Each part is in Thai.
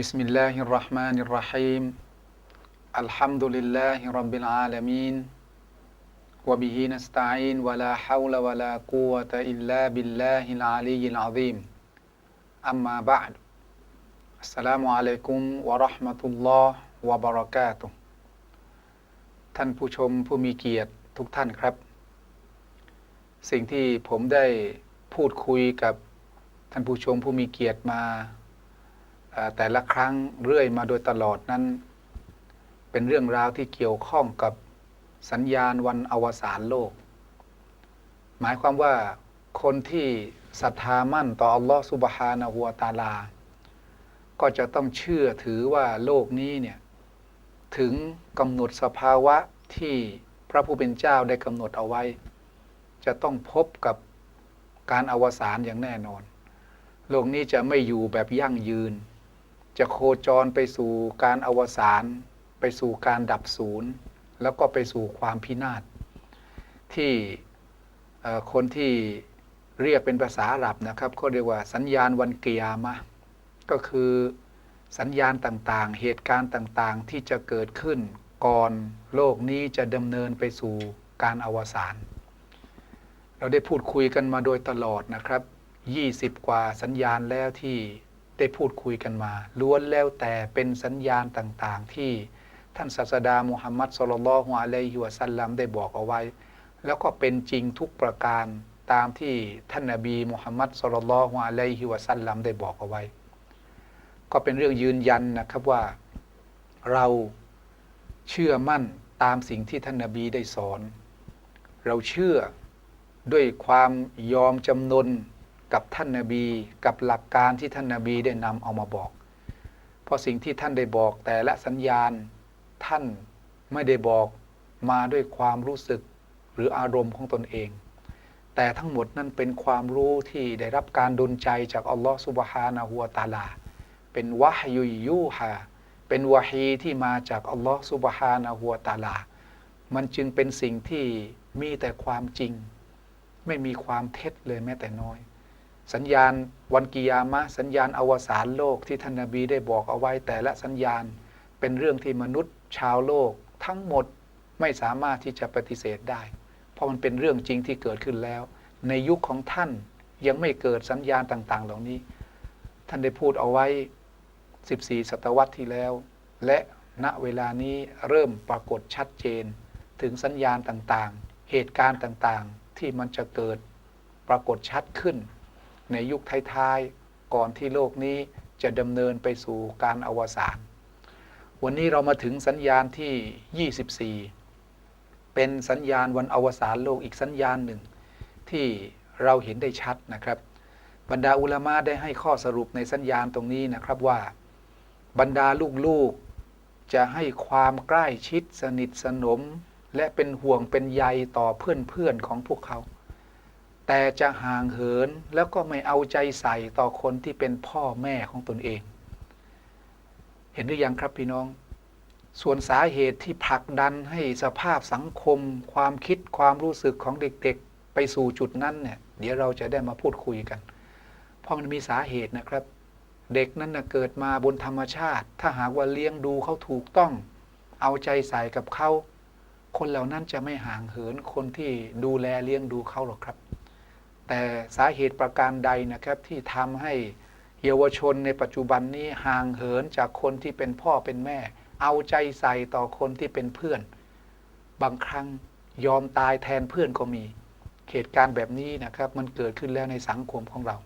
بسم الله الرحمن الرحيم الحمد لله رب العالمين وبه نستعين ولا حول ولا قوة إلا بالله العلي العظيم أما بعد السلام عليكم ورحمة الله وبركاته ท่านผู้ชมผู้มีเกียรติทุกท่านครับ สิ่งที่ผมได้พูดคุยกับท่านผู้ชมผู้มีเกียรติมาเอ่อ แต่ละครั้งเรื่อยมาโดยตลอดนั้น เป็นเรื่องราวที่เกี่ยวข้องกับสัญญาณวันอวสานโลก หมายความว่าคนที่ศรัทธามั่นต่ออัลลอฮฺสุบฮานะฮูวตาลา ก็จะต้องเชื่อถือว่าโลกนี้เนี่ย ถึงกำหนดสภาวะที่พระผู้เป็นเจ้าได้กำหนดเอาไว้ จะต้องพบกับการอวสานอย่างแน่นอน โลกนี้จะไม่อยู่แบบยั่งยืน จะโคจรไปสู่การอวสานไปสู่การดับศูนย์ แล้วก็ไปสู่ความพินาศที่คนที่เรียกเป็นภาษาอาหรับนะครับเขาเรียกว่าสัญญาณวันกิยามะก็คือสัญญาณต่างๆ เหตุการณ์ต่างๆ ที่จะเกิดขึ้นก่อนโลกนี้จะดำเนินไปสู่การอวสานเราได้พูดคุยกันมาโดยตลอดนะครับ 20 กว่าสัญญาณแล้วที่ ได้พูดคุยกันมาล้วนแล้วแต่เป็นสัญญาณต่างๆ ที่ท่านศาสดามุฮัมมัดสุลลัลฮวอะลัยฮิวะสัลลัมได้บอกเอาไว้ แล้วก็เป็นจริงทุกประการตามที่ท่านนบีมุฮัมมัดสุลลัลฮวอะลัยฮิวะสัลลัมได้บอกเอาไว้ ก็เป็นเรื่องยืนยันนะครับว่าเราเชื่อมั่นตามสิ่งที่ท่านนบีได้สอน เราเชื่อด้วยความยอมจำนน กับท่านนบี กับหลักการที่ท่านนบีได้นำเอามาบอก เพราะสิ่งที่ท่านได้บอกแต่ละสัญญาณท่านไม่ได้บอกมาด้วยความรู้สึกหรืออารมณ์ของตนเอง แต่ทั้งหมดนั้นเป็นความรู้ที่ได้รับการดลใจจากอัลลอฮฺสุบฮานะฮูวตาลา เป็นวะฮยุยยูฮาเป็นวะฮีที่มาจากอัลลอฮฺสุบฮานะฮูวตาลา มันจึงเป็นสิ่งที่มีแต่ความจริง ไม่มีความเท็จเลยแม้แต่น้อย สัญญาณวันกิยามะ สัญญาณอวสานโลกที่ท่านนบีได้บอกเอาไว้ แต่ละสัญญาณเป็นเรื่องที่มนุษย์ชาวโลก ทั้งหมดไม่สามารถที่จะปฏิเสธได้ เพราะมันเป็นเรื่องจริงที่เกิดขึ้นแล้ว ในยุคของท่านยังไม่เกิดสัญญาณต่างๆ เหล่านี้ ท่านได้พูดเอาไว้ 14 ศตวรรษที่แล้ว และณเวลานี้เริ่มปรากฏชัดเจน ถึงสัญญาณต่างๆ เหตุการณ์ต่างๆ ที่มันจะเกิดปรากฏชัดขึ้น ในยุคท้ายๆ ก่อนที่โลกนี้จะดำเนินไปสู่การอวสาน วันนี้เรามาถึงสัญญาณที่ 24 เป็นสัญญาณวันอวสานโลกอีกสัญญาณหนึ่ง ที่เราเห็นได้ชัดนะครับ บรรดาอุลามะได้ให้ข้อสรุปในสัญญาณตรงนี้นะครับว่า บรรดาลูกๆจะให้ความใกล้ชิดสนิทสนม และเป็นห่วงเป็นใยต่อเพื่อนๆของพวกเขา แต่จะห่างเหินแล้วก็ไม่เอาใจใส่ต่อคนที่เป็นพ่อแม่ของตนเอง เห็นหรือยังครับพี่น้อง ส่วนสาเหตุที่ผลักดันให้สภาพสังคม ความคิดความรู้สึกของเด็กๆ ไปสู่จุดนั้นเนี่ยเดี๋ยวเราจะได้มาพูดคุยกัน เพราะมันมีสาเหตุนะครับ เด็กนั้นนะเกิดมาบนธรรมชาติ ถ้าหากว่าเลี้ยงดูเขาถูกต้อง เอาใจใส่กับเขาคนเหล่านั้นจะไม่ห่างเหินคนที่ดูแลเลี้ยงดูเขาหรอกครับ แต่สาเหตุประการใดนะครับที่ทำให้เยาวชนในปัจจุบันนี้ห่างเหินจากคนที่เป็นพ่อเป็นแม่ เอาใจใส่ต่อคนที่เป็นเพื่อน บางครั้งยอมตายแทนเพื่อนก็มี เหตุการณ์แบบนี้นะครับ มันเกิดขึ้นแล้วในสังคมของเรา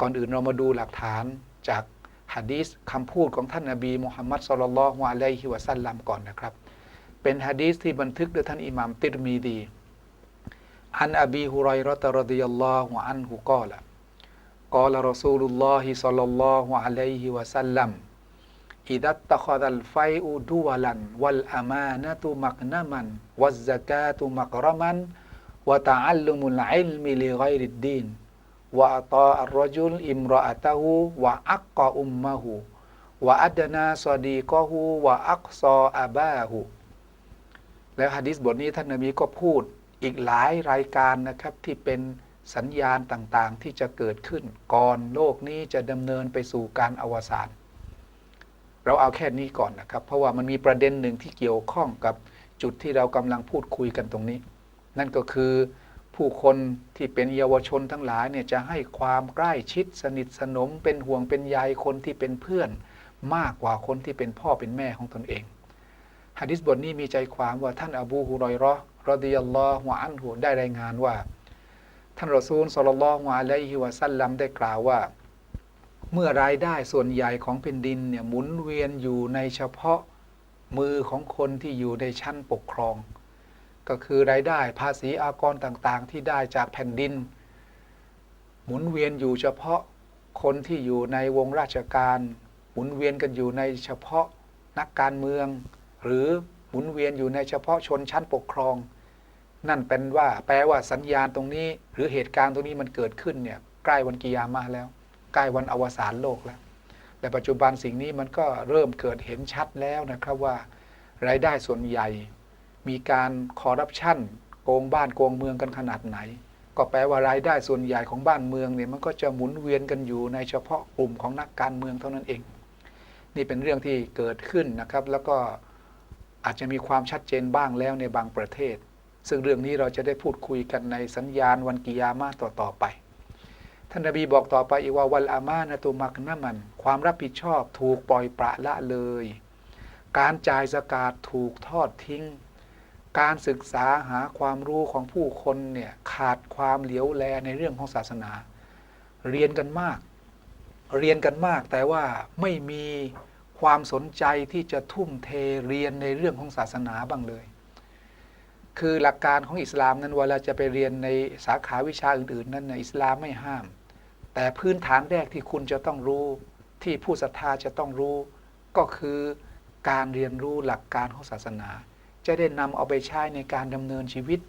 ก่อนอื่นเรามาดูหลักฐานจากฮะดีษคำพูดของท่านนบีมุฮัมมัดสุลลัลฮวะอะลัยฮิวะสัลลัมก่อนนะครับ เป็นฮะดีษที่บันทึกโดยท่านอิหม่ามติรมีดี عن أبي هريرة رضي الله عنه قال قال رسول الله صلى الله عليه وسلم إذا اتخذ الفيء دولا والأمانة مغنما والزكاة مكرما وتعلم العلم لغير الدين وأطاع الرجل امرأته وعق أمه وأدنى صديقه وأقصى أباه แล้วฮะดิษบทนี้ท่านนบีก็พูด อีกหลายรายการนะครับที่เป็นสัญญาณต่างๆ ที่จะเกิดขึ้น ก่อนโลกนี้จะดำเนินไปสู่การอวสานเราเอาแค่นี้ก่อนนะครับ เพราะว่ามันมีประเด็นหนึ่งที่เกี่ยวข้องกับจุดที่เรากำลังพูดคุยกันตรงนี้ นั่นก็คือผู้คนที่เป็นเยาวชนทั้งหลายเนี่ยจะให้ความใกล้ชิดสนิทสนม เป็นห่วงเป็นใยคนที่เป็นเพื่อน มากกว่าคนที่เป็นพ่อเป็นแม่ของตนเองฮะดิษบทนี้มีใจความว่าท่านอบูฮุรอยราะห์ รดิยัลลอฮุอันฮุได้รายงานว่า ท่านรอซูลศ็อลลัลอฮุอะลัยฮิวะซัลลัมได้กล่าวว่า เมื่อรายได้ส่วนใหญ่ของแผ่นดินเนี่ยหมุนเวียนอยู่ในเฉพาะมือของคนที่อยู่ในชั้นปกครอง ก็คือรายได้ภาษีอากรต่างๆ ที่ได้จากแผ่นดิน หมุนเวียนอยู่เฉพาะคนที่อยู่ในวงราชการ หมุนเวียนกันอยู่ในเฉพาะนักการเมือง หรือ หมุนเวียนอยู่ในเฉพาะชนชั้นปกครอง นั่นเป็นว่าแปลว่าสัญญาณตรงนี้ หรือเหตุการณ์ตรงนี้มันเกิดขึ้นเนี่ยใกล้วันกิยามะห์แล้ว ใกล้วันอวสานโลกแล้วแต่ปัจจุบันสิ่งนี้มันก็เริ่มเกิดเห็นชัดแล้วนะครับว่ารายได้ส่วนใหญ่ มีการคอร์รัปชันโกงบ้านโกงเมืองกันขนาดไหน ก็แปลว่ารายได้ส่วนใหญ่ของบ้านเมืองเนี่ยมันก็จะหมุนเวียนกันอยู่ในเฉพาะกลุ่มของนักการเมืองเท่านั้นเอง นี่เป็นเรื่องที่เกิดขึ้นนะครับ แล้วก็ อาจจะมีความชัดเจนบ้างแล้วในบางประเทศ ซึ่งเรื่องนี้เราจะได้พูดคุยกันในสัญญาณวันกิยามะห์ต่อไป ท่านนบีบอกต่อไปอีกว่าวัลอามานะตุมักนะมัน ความรับผิดชอบถูกปล่อยปละละเลย การจ่ายสกาดถูกทอดทิ้ง การศึกษาหาความรู้ของผู้คนเนี่ยขาดความเหลียวแลในเรื่องของศาสนา เรียนกันมาก เรียนกันมากแต่ว่าไม่มี ความสนใจที่จะทุ่มเทเรียนในเรื่องของศาสนาบ้างเลย คือหลักการของอิสลามนั้นเวลาจะไปเรียนในสาขาวิชาอื่น ๆ นั้นนะอิสลามไม่ห้าม แต่พื้นฐานแรกที่คุณจะต้องรู้ที่ผู้ศรัทธาจะต้องรู้ ก็คือการเรียนรู้หลักการของศาสนา จะได้นำเอาไปใช้ในการดำเนินชีวิต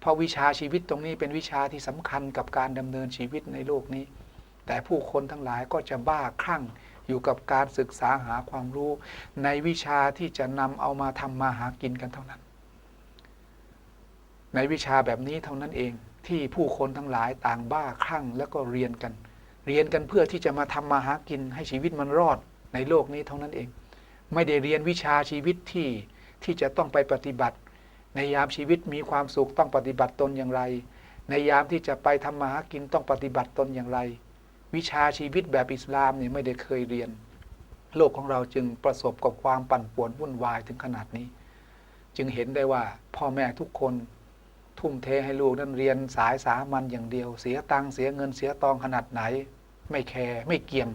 เพราะวิชาชีวิตตรงนี้เป็นวิชาที่สำคัญกับการดำเนินชีวิตในโลกนี้ แต่ผู้คนทั้งหลายก็จะบ้าคลั่ง อยู่กับการศึกษาหาความรู้ในวิชาที่จะนำเอามาทำมาหากินกันเท่านั้น ในวิชาแบบนี้เท่านั้นเองที่ผู้คนทั้งหลายต่างบ้าคลั่งแล้วก็เรียนกัน เรียนกันเพื่อที่จะมาทำมาหากินให้ชีวิตมันรอดในโลกนี้เท่านั้นเอง ไม่ได้เรียนวิชาชีวิตที่ที่จะต้องไปปฏิบัติ ในยามชีวิตมีความสุขต้องปฏิบัติตนอย่างไร ในยามที่จะไปทำมาหากินต้องปฏิบัติตนอย่างไร วิชาชีวิตแบบอิสลามเนี่ยไม่ได้เคยเรียน โลกของเราจึงประสบกับความปั่นป่วนวุ่นวายถึงขนาดนี้ จึงเห็นได้ว่าพ่อแม่ทุกคนทุ่มเทให้ลูกนั้นเรียนสายสามัญอย่างเดียว เสียตังค์เสียเงินเสียตองขนาดไหน ไม่แคร์ไม่เกี่ยง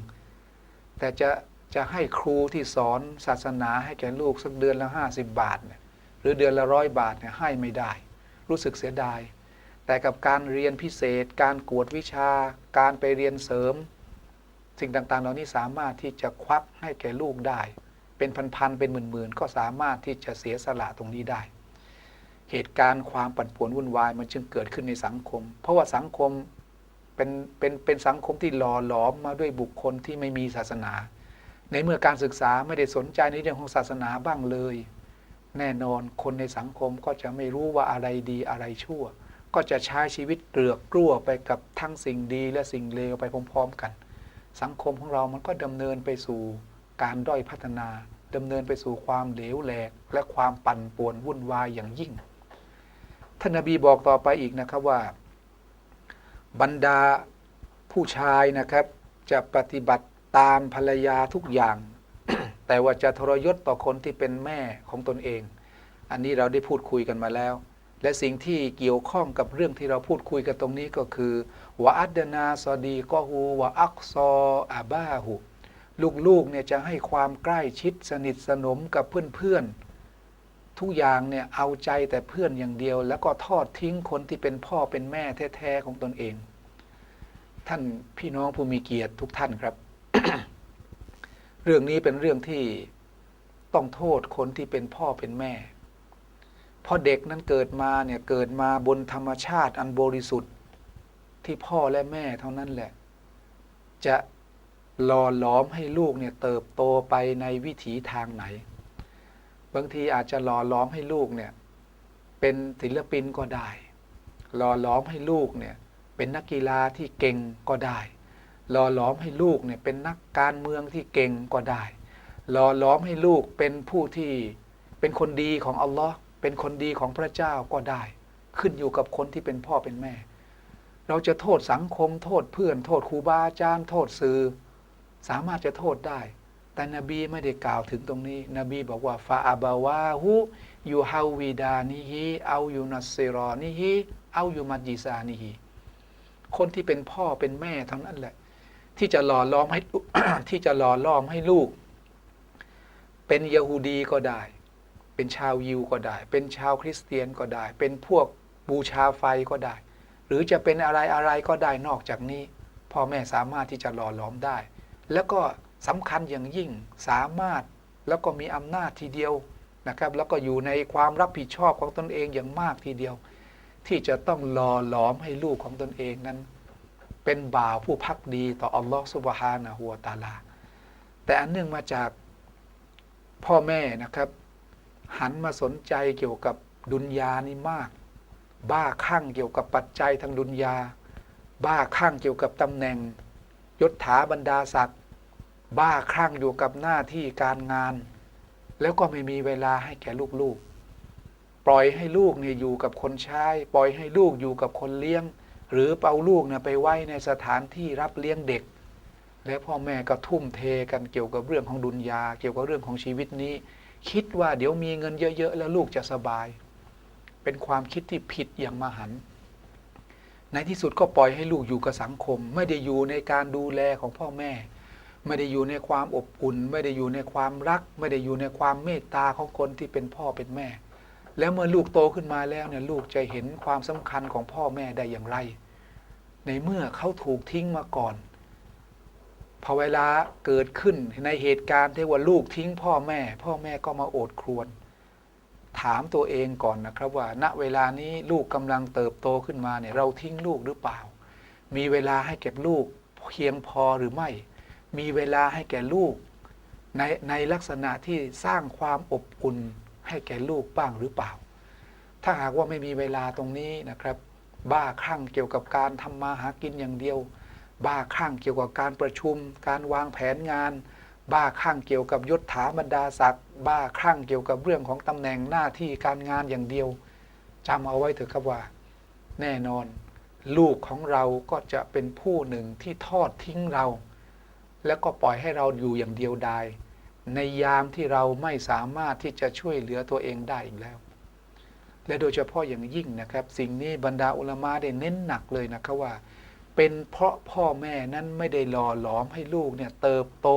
แต่จะจะให้ครูที่สอนศาสนาให้แก่ลูกสักเดือนละห้าสิบบาทเนี่ยหรือเดือนละร้อยบาทเนี่ยให้ไม่ได้ รู้สึกเสียดาย แต่กับการเรียนพิเศษ การกวดวิชา การไปเรียนเสริม สิ่งต่างๆ เหล่านี้สามารถที่จะควักให้แก่ลูกได้ เป็นพันๆเป็นหมื่นๆ ก็สามารถที่จะเสียสละตรงนี้ได้ เหตุการณ์ความปั่นป่วนวุ่นวายมันจึงเกิดขึ้นในสังคม เพราะว่าสังคมเป็นเป็นเป็นสังคมที่หล่อหลอมมาด้วยบุคคลที่ไม่มีศาสนา ในเมื่อการศึกษาไม่ได้สนใจในเรื่องของศาสนาบ้างเลย แน่นอนคนในสังคมก็จะไม่รู้ว่าอะไรดีอะไรชั่ว ก็จะใช้ชีวิตเกลือกกลัวไปกับทั้งสิ่งดีและสิ่งเลวไปพร้อมๆกัน สังคมของเรามันก็ดำเนินไปสู่การด้อยพัฒนาดำเนินไปสู่ความเหลวแหลก และความปั่นป่วนวุ่นวายอย่างยิ่งท่านนบีบอกต่อไปอีกนะครับว่า บรรดาผู้ชายนะครับจะปฏิบัติตามภรรยาทุกอย่าง แต่ว่าจะทรยศต่อคนที่เป็นแม่ของตนเอง อันนี้เราได้พูดคุยกันมาแล้ว และสิ่งที่เกี่ยวข้องกับเรื่องที่เราพูดคุยกันตรงนี้ก็คือวะอัดนาซอดีก็ฮูวะอักซออาบาหูลูกๆเนี่ยจะให้ความใกล้ชิดสนิทสนมกับเพื่อนๆ ทุกอย่างเนี่ยเอาใจแต่เพื่อนอย่างเดียว แล้วก็ทอดทิ้งคนที่เป็นพ่อเป็นแม่แท้ๆของตนเอง ท่านพี่น้องผู้มีเกียรติทุกท่านครับ เรื่องนี้เป็นเรื่องที่ต้องโทษคนที่เป็นพ่อเป็นแม่ เพราะเด็กนั้นเกิดมาเนี่ยเกิดมาบนธรรมชาติอันบริสุทธิ์ที่พ่อและแม่เท่านั้นแหละ จะหล่อหลอมให้ลูกเนี่ยเติบโตไปในวิถีทางไหน บางทีอาจจะหล่อหลอมให้ลูกเนี่ยเป็นศิลปินก็ได้ หล่อหลอมให้ลูกเนี่ยเป็นนักกีฬาที่เก่งก็ได้ หล่อหลอมให้ลูกเนี่ยเป็นนักการเมืองที่เก่งก็ได้ หล่อหลอมให้ลูกเป็นผู้ที่เป็นคนดีของอัลลอฮ์ เป็นคนดีของพระเจ้าก็ได้ ขึ้นอยู่กับคนที่เป็นพ่อเป็นแม่ เราจะโทษสังคม โทษเพื่อน โทษครูบาอาจารย์โทษสื่อ สามารถจะโทษได้ แต่นบีไม่ได้กล่าวถึงตรงนี้ นบีบอกว่าฟาอาบาวาหูยูฮาวีดานิฮิเอายูนัสเซรอนิฮิเอายูมัดยิซานิฮิคนที่เป็นพ่อเป็นแม่ทั้งนั้นแหละ ที่จะหล่อล้อมให้ที่จะหล่อล้อมให้ลูก เป็นยะฮูดีก็ได้ เป็นชาวยิวก็ได้ เป็นชาวคริสเตียนก็ได้ เป็นพวกบูชาไฟก็ได้ หรือจะเป็นอะไรอะไรก็ได้นอกจากนี้ พ่อแม่สามารถที่จะหล่อหลอมได้ แล้วก็สำคัญอย่างยิ่งสามารถแล้วก็มีอำนาจทีเดียวนะครับ แล้วก็อยู่ในความรับผิดชอบของตนเองอย่างมากทีเดียว ที่จะต้องหล่อหลอมให้ลูกของตนเองนั้น เป็นบ่าวผู้พักดีต่ออัลลอฮฺสุบฮานะฮูวตาลา แต่อันเนื่องมาจากพ่อแม่นะครับ หันมาสนใจเกี่ยวกับดุนยานี่มาก บ้าคลั่งเกี่ยวกับปัจจัยทางดุนยา บ้าคลั่งเกี่ยวกับตำแหน่ง ยศถาบรรดาศักดิ์บ้าคลั่งอยู่กับหน้าที่การงาน แล้วก็ไม่มีเวลาให้แก่ลูกๆ ปล่อยให้ลูกเนี่ยอยู่กับคนใช้ปล่อยให้ลูกอยู่กับคนเลี้ยง หรือเอาลูกเนี่ยไปไว้ในสถานที่รับเลี้ยงเด็ก และพ่อแม่ก็ทุ่มเทกันเกี่ยวกับเรื่องของดุนยา เกี่ยวกับเรื่องของชีวิตนี้ คิดว่าเดี๋ยวมีเงินเยอะ ๆ แล้วลูกจะสบาย เป็นความคิดที่ผิดอย่างมหันต์ในที่สุดก็ปล่อยให้ลูกอยู่กับสังคม ไม่ได้อยู่ในการดูแลของพ่อแม่ ไม่ได้อยู่ในความอบอุ่น ไม่ได้อยู่ในความรัก ไม่ได้อยู่ในความเมตตาของคนที่เป็นพ่อเป็นแม่ แล้วเมื่อลูกโตขึ้นมาแล้วเนี่ยลูกจะเห็นความสำคัญของพ่อแม่ได้อย่างไร ในเมื่อเขาถูกทิ้งมาก่อน พอเวลาเกิดขึ้นในเหตุการณ์ที่ว่าลูกทิ้งพ่อแม่ พ่อแม่ก็มาโอดครวญถามตัวเองก่อนนะครับว่า ณเวลานี้ลูกกำลังเติบโตขึ้นมาเนี่ยเราทิ้งลูกหรือเปล่า มีเวลาให้แก่ลูกเพียงพอหรือไม่ มีเวลาให้แก่ลูก ในในลักษณะที่สร้างความอบอุ่นให้แก่ลูกบ้างหรือเปล่า ถ้าหากว่าไม่มีเวลาตรงนี้นะครับ บ้าคลั่งเกี่ยวกับการทำมาหากินอย่างเดียว บ้าคลั่งเกี่ยวกับการประชุม การวางแผนงาน บ้าคลั่งเกี่ยวกับยศถาบรรดาศักดิ์บ้าคลั่งเกี่ยวกับเรื่องของตำแหน่งหน้าที่การงานอย่างเดียวจำเอาไว้เถอะครับว่า แน่นอน ลูกของเราก็จะเป็นผู้หนึ่งที่ทอดทิ้งเรา แล้วก็ปล่อยให้เราอยู่อย่างเดียวดายในยามที่เราไม่สามารถที่จะช่วยเหลือตัวเองได้อีกแล้ว และโดยเฉพาะอย่างยิ่งนะครับ สิ่งนี้บรรดาอุลามะได้เน้นหนักเลยนะครับว่า เป็นเพราะพ่อแม่นั้นไม่ได้หล่อหลอมให้ลูกเนี่ยเติบโต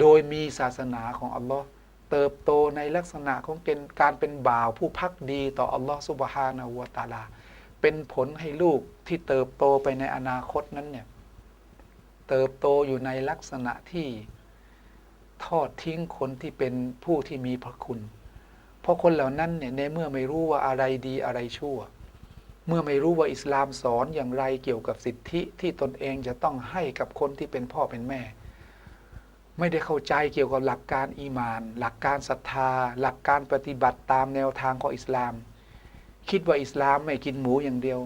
โดยมีศาสนาของอัลลอฮ์เติบโตในลักษณะของเป็นการเป็นบ่าวผู้พักดีต่ออัลลอฮ์สุบฮานะฮูวตะอาลา เป็นผลให้ลูกที่เติบโตไปในอนาคตนั้นเนี่ยเติบโตอยู่ในลักษณะที่ทอดทิ้งคนที่เป็นผู้ที่มีพระคุณ เพราะคนเหล่านั้นเนี่ยในเมื่อไม่รู้ว่าอะไรดีอะไรชั่ว เมื่อไม่รู้ว่าอิสลามสอนอย่างไรเกี่ยวกับสิทธิที่ตนเองจะต้องให้กับคนที่เป็นพ่อเป็นแม่ ไม่ได้เข้าใจเกี่ยวกับหลักการอีมาน หลักการศรัทธา หลักการปฏิบัติตามแนวทางของอิสลาม คิดว่าอิสลามไม่กินหมูอย่างเดียว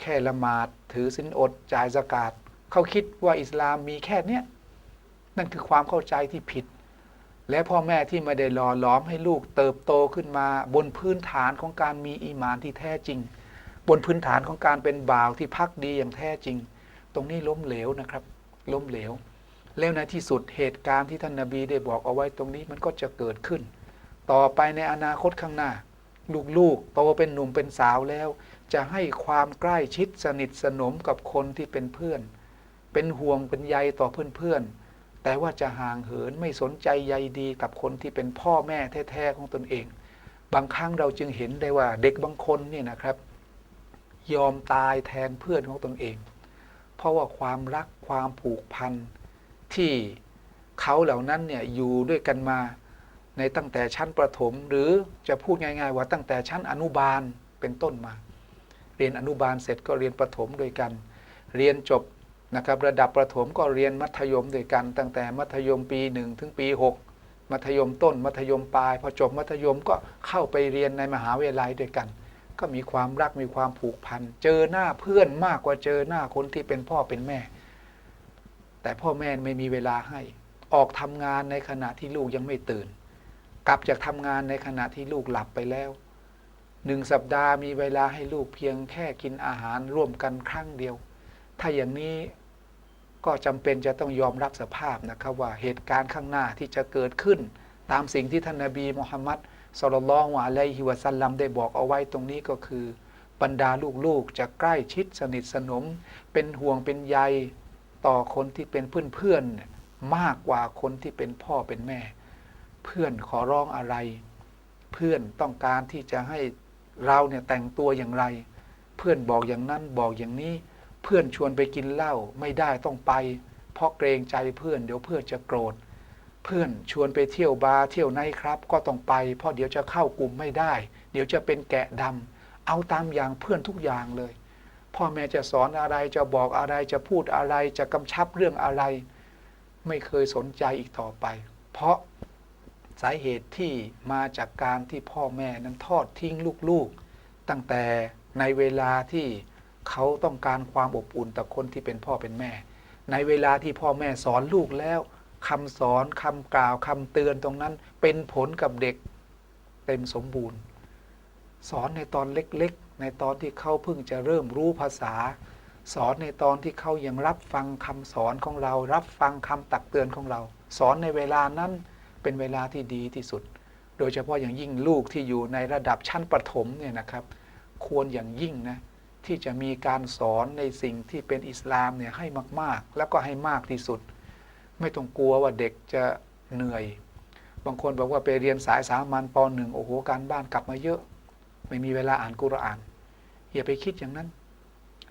แค่ละหมาดถือสินอดจ่ายสกาดเขาคิดว่าอิสลามมีแค่เนี้ยนั่นคือความเข้าใจที่ผิด และพ่อแม่ที่ไม่ได้หล่อหลอมให้ลูกเติบโตขึ้นมาบนพื้นฐานของการมีอีมานที่แท้จริง บนพื้นฐานของการเป็นบ่าวที่พักดีอย่างแท้จริง ตรงนี้ล้มเหลวนะครับ ล้มเหลว แล้วในที่สุดเหตุการณ์ที่ท่านนาบีได้บอกเอาไว้ตรงนี้มันก็จะเกิดขึ้น ต่อไปในอนาคตข้างหน้า ลูกๆโตเป็นหนุ่มเป็นสาวแล้ว จะให้ความใกล้ชิดสนิทสนมกับคนที่เป็นเพื่อน เป็นห่วงเป็นใยต่อเพื่อนๆแต่ว่าจะห่างเหินไม่สนใจใยดีกับคนที่เป็นพ่อแม่แท้ๆของตนเอง บางครั้งเราจึงเห็นได้ว่าเด็กบางคนเนี่ยนะครับ ยอมตายแทนเพื่อนของตนเอง เพราะว่าความรักความผูกพันที่เขาเหล่านั้นเนี่ยอยู่ด้วยกันมาในตั้งแต่ชั้นประถม หรือจะพูดง่าย ๆ ว่าตั้งแต่ชั้นอนุบาลเป็นต้นมา เรียนอนุบาลเสร็จก็เรียนประถมด้วยกัน เรียนจบนะครับระดับประถมก็เรียนมัธยมด้วยกัน ตั้งแต่มัธยมปีหนึ่งถึงปี 6 มัธยมต้น มัธยมปลาย พอจบมัธยมก็เข้าไปเรียนในมหาวิทยาลัยด้วยกัน ก็มีความรักมีความผูกพัน เจอหน้าเพื่อนมากกว่าเจอหน้าคนที่เป็นพ่อเป็นแม่ แต่พ่อแม่ไม่มีเวลาให้ ออกทำงานในขณะที่ลูกยังไม่ตื่น กลับจากทำงานในขณะที่ลูกหลับไปแล้วหนึ่งสัปดาห์มีเวลาให้ลูกเพียงแค่กินอาหารร่วมกันครั้งเดียว ถ้าอย่างนี้ก็จำเป็นจะต้องยอมรับสภาพนะครับว่าเหตุการณ์ข้างหน้าที่จะเกิดขึ้น ตามสิ่งที่ท่านนาบีมุฮัมมัด สุลลัลฮวะอะลัยฮิวะสัลลัมได้บอกเอาไว้ตรงนี้ก็คือ บรรดาลูกๆจะใกล้ชิดสนิทสนม เป็นห่วงเป็นใยต่อคนที่เป็นเพื่อนๆมากกว่าคนที่เป็นพ่อเป็นแม่ เพื่อนขอร้องอะไร เพื่อนต้องการที่จะให้เราเนี่ยแต่งตัวอย่างไร เพื่อนบอกอย่างนั้นบอกอย่างนี้ เพื่อนชวนไปกินเหล้าไม่ได้ต้องไป เพราะเกรงใจเพื่อนเดี๋ยวเพื่อนจะโกรธ เพื่อนชวนไปเที่ยวบาร์เที่ยวไนท์ครับ ก็ต้องไป เพราะเดี๋ยวจะเข้ากลุ่มไม่ได้ เดี๋ยวจะเป็นแกะดำเอาตามอย่างเพื่อนทุกอย่างเลย พ่อแม่จะสอนอะไรจะบอกอะไรจะพูดอะไรจะกำชับเรื่องอะไร ไม่เคยสนใจอีกต่อไป เพราะสาเหตุที่มาจากการที่พ่อแม่นั้นทอดทิ้งลูกๆ ตั้งแต่ในเวลาที่เขาต้องการความอบอุ่นต่อคนที่เป็นพ่อเป็นแม่ ในเวลาที่พ่อแม่สอนลูกแล้ว คำสอนคำกล่าวคำเตือนตรงนั้น เป็นผลกับเด็กเต็มสมบูรณ์ สอนในตอนเล็กๆ ในตอนที่เขาเพิ่งจะเริ่มรู้ภาษา สอนในตอนที่เขายังรับฟังคำสอนของเรา รับฟังคำตักเตือนของเรา สอนในเวลานั้นเป็นเวลาที่ดีที่สุด โดยเฉพาะอย่างยิ่งลูกที่อยู่ในระดับชั้นประถมเนี่ยนะครับ ควรอย่างยิ่งนะที่จะมีการสอนในสิ่งที่เป็นอิสลามเนี่ยให้มากๆ แล้วก็ให้มากที่สุด ไม่ต้องกลัวว่าเด็กจะเหนื่อย บางคนบอกว่าไปเรียนสายสามัญปหนึ่งโอ้โหการบ้านกลับมาเยอะ ไม่มีเวลาอ่านกุรอาน อย่าไปคิดอย่างนั้น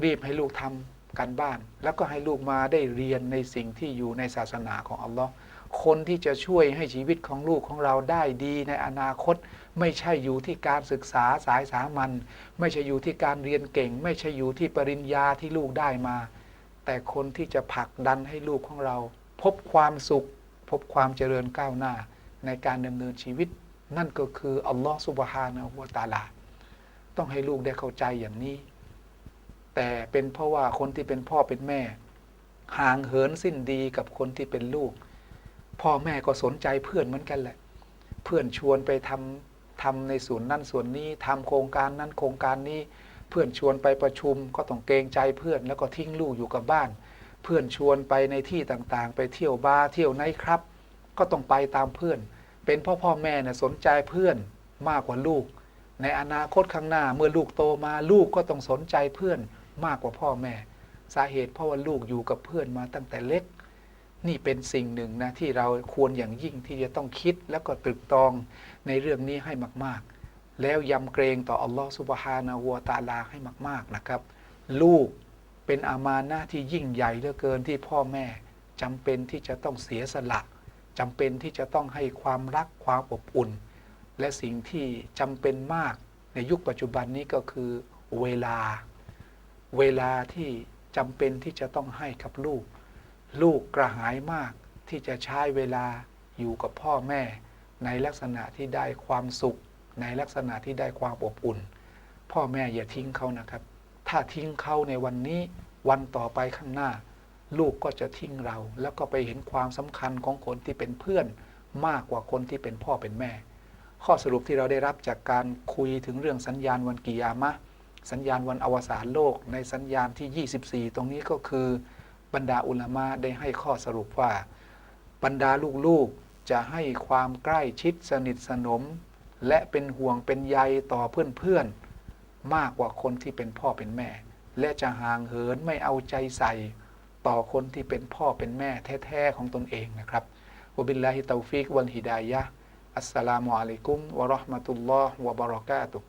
รีบให้ลูกทำการบ้าน แล้วก็ให้ลูกมาได้เรียนในสิ่งที่อยู่ในศาสนาของอัลลอฮ์คนที่จะช่วยให้ชีวิตของลูกของเราได้ดีในอนาคต ไม่ใช่อยู่ที่การศึกษาสายสามัญไม่ใช่อยู่ที่การเรียนเก่ง ไม่ใช่อยู่ที่ปริญญาที่ลูกได้มา แต่คนที่จะผลักดันให้ลูกของเรา พบความสุข พบความเจริญก้าวหน้าในการดำเนินชีวิต นั่นก็คืออัลลอฮฺสุบฮานะฮูวะตาลา ต้องให้ลูกได้เข้าใจอย่างนี้ แต่เป็นเพราะว่าคนที่เป็นพ่อเป็นแม่ ห่างเหินสิ้นดีกับคนที่เป็นลูก พ่อแม่ก็สนใจเพื่อนเหมือนกันแหละ เพื่อนชวนไปทำทำในส่วนนั้นส่วนนี้ทำโครงการนั้นโครงการนี้ เพื่อนชวนไปประชุมก็ต้องเกรงใจเพื่อนแล้วก็ทิ้งลูกอยู่กับบ้าน เพื่อนชวนไปในที่ต่างๆ ไปเที่ยวบาร์เที่ยวไนท์ครับ ก็ต้องไปตามเพื่อน เป็นพ่อพ่อแม่เนี่ยสนใจเพื่อนมากกว่าลูก ในอนาคตข้างหน้าเมื่อลูกโตมาลูกก็ต้องสนใจเพื่อนมากกว่าพ่อแม่ สาเหตุเพราะว่าลูกอยู่กับเพื่อนมาตั้งแต่เล็ก นี่เป็นสิ่งหนึ่งนะที่เราควรอย่างยิ่งที่จะต้องคิดแล้วก็ตรึกตรองในเรื่องนี้ให้มากๆ แล้วยำเกรงต่ออัลลอฮฺสุบฮานาหัวตาลาให้มาก ๆนะครับ ลูก เป็นอามานะที่ยิ่งใหญ่เหลือเกินที่พ่อแม่จำเป็นที่จะต้องเสียสละจำเป็นที่จะต้องให้ความรักความอบอุ่น และสิ่งที่จำเป็นมากในยุคปัจจุบันนี้ก็คือเวลา เวลาที่จำเป็นที่จะต้องให้กับลูก ลูกกระหายมากที่จะใช้เวลาอยู่กับพ่อแม่ ในลักษณะที่ได้ความสุข ในลักษณะที่ได้ความอบอุ่น พ่อแม่อย่าทิ้งเขานะครับ ถ้าทิ้งเขาในวันนี้วันต่อไปข้างหน้า ลูกก็จะทิ้งเรา แล้วก็ไปเห็นความสำคัญของคนที่เป็นเพื่อนมากกว่าคนที่เป็นพ่อเป็นแม่ ข้อสรุปที่เราได้รับจากการคุยถึงเรื่องสัญญาณวันกิยามะ สัญญาณวันอวสานโลก ในสัญญาณที่ 24 ตรงนี้ก็คือบรรดาอุลามะได้ให้ข้อสรุปว่า บรรดาลูกๆจะให้ความใกล้ชิดสนิทสนม และเป็นห่วงเป็นใยต่อเพื่อนๆ มากกว่าคนที่เป็นพ่อเป็นแม่ และจะห่างเหินไม่เอาใจใส่ ต่อคนที่เป็นพ่อเป็นแม่แท้ๆของตนเองนะครับวบิลลาฮิตาฟิกวัลฮิดายะอัสสลามุอะลัยกุมวะเราะห์มะตุลลอฮ์วะบะเราะกาตุฮ์